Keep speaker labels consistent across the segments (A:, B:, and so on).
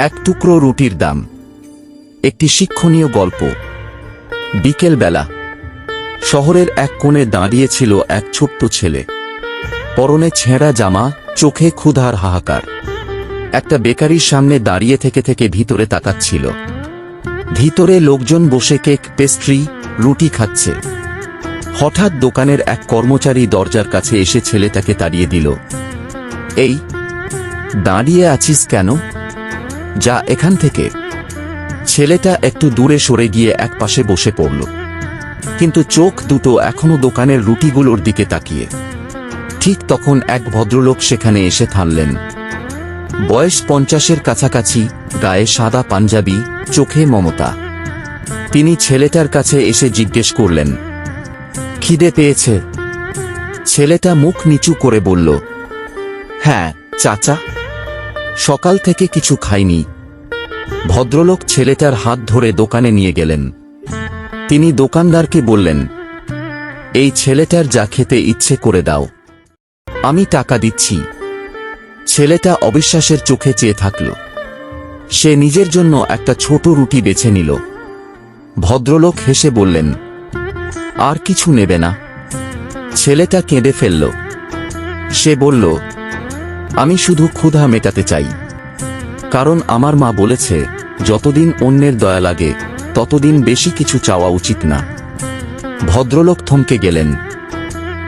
A: এক টুকরো রুটির দাম। একটি শিক্ষণীয় গল্প। বিকেলবেলা, শহরের এক কোণে দাঁড়িয়েছিল এক ছোট্ট ছেলে। পরনে ছেঁড়া জামা, চোখে ক্ষুধার হাহাকার। একটা বেকারির সামনে দাঁড়িয়ে থেকে থেকে ভিতরে তাকাচ্ছিল। ভিতরে লোকজন বসে কেক, পেস্ট্রি, রুটি খাচ্ছে। হঠাৎ দোকানের এক কর্মচারী দরজার কাছে এসে ছেলেটাকে তাড়িয়ে দিল। এই, দাঁড়িয়ে আছিস কেন? যা এখান থেকে। ছেলেটা একটু দূরে সরে গিয়ে এক পাশে বসে পড়ল। কিন্তু চোখ দুটো এখনও দোকানের রুটিগুলোর দিকে তাকিয়ে। ঠিক তখন এক ভদ্রলোক সেখানে এসে থামলেন। বয়স পঞ্চাশের কাছাকাছি, গায়ে সাদা পাঞ্জাবি, চোখে মমতা। তিনি ছেলেটার কাছে এসে জিজ্ঞেস করলেন, খিদে পেয়েছে? ছেলেটা মুখ নিচু করে বলল হ্যাঁ চাচা। সকাল থেকে কিছু খাইনি। ভদ্রলোক ছেলেটার হাত ধরে দোকানে নিয়ে গেলেন। তিনি দোকানদারকে বললেন, এই ছেলেটার যা খেতে ইচ্ছে করে দাও। আমি টাকা দিচ্ছি। ছেলেটা অবিশ্বাসের চোখে চেয়ে থাকল। সে নিজের জন্য একটা ছোট রুটি বেছে নিল। ভদ্রলোক হেসে বললেন, আর কিছু নেবে না। ছেলেটা কেঁদে ফেলল। সে বলল আমি শুধু ক্ষুধা মেটাতে চাই। কারণ আমার মা বলেছে, যতদিন অন্যের দয়া লাগে, ততদিন বেশি কিছু চাওয়া উচিত না। ভদ্রলোক থমকে গেলেন।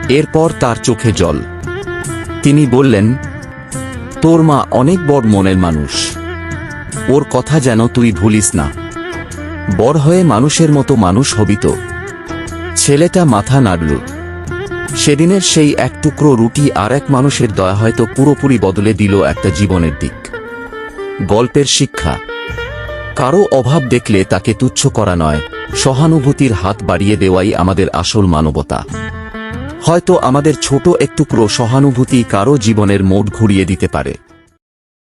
A: এরপর তার চোখে জল। তিনি বললেন, তোর মা অনেক বড় মনের মানুষ। ওর কথা যেন তুই ভুলিস না। বড় হয়ে মানুষের মতো মানুষ হবি তো। ছেলেটা মাথা নাড়ল। সেদিনের সেই এক টুকরো রুটি আর এক মানুষের দয়া হয়তো পুরোপুরি বদলে দিল একটা জীবনের দিক। গল্পের শিক্ষা। কারও অভাব দেখলে তাকে তুচ্ছ করা নয়, সহানুভূতির হাত বাড়িয়ে দেওয়াই আমাদের আসল মানবতা। হয়তো আমাদের ছোট একটুকরো সহানুভূতি কারও জীবনের মোট ঘুরিয়ে দিতে পারে।